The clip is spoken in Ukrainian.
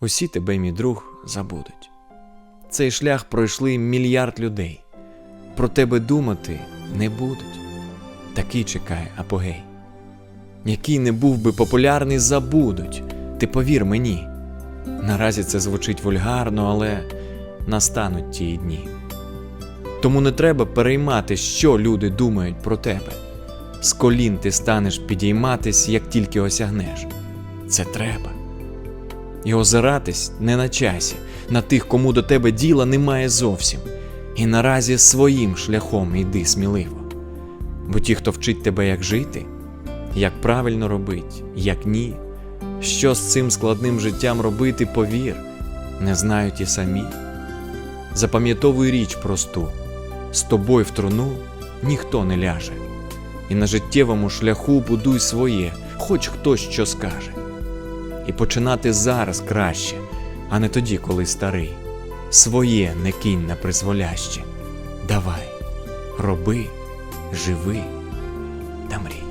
усі тебе, мій друг, забудуть. Цей шлях пройшли мільярд людей. Про тебе думати не будуть. Такий чекає апогей. Який не був би популярний, забудуть. Ти повір мені. Наразі це звучить вульгарно, але настануть ті дні. Тому не треба переймати, що люди думають про тебе. З колін ти станеш підійматись, як тільки осягнеш. Це треба. І озиратись не на часі, на тих, кому до тебе діла немає зовсім. І наразі своїм шляхом йди сміливо. Бо ті, хто вчить тебе, як жити, як правильно робить, як ні, що з цим складним життям робити, повір, не знають і самі. Запам'ятовуй річ просту: з тобою в труну ніхто не ляже, і на життєвому шляху будуй своє, хоч хтось що скаже. І починати зараз краще, а не тоді, коли старий. Своє не кинь на призволяще. Давай, роби, живи та мрій.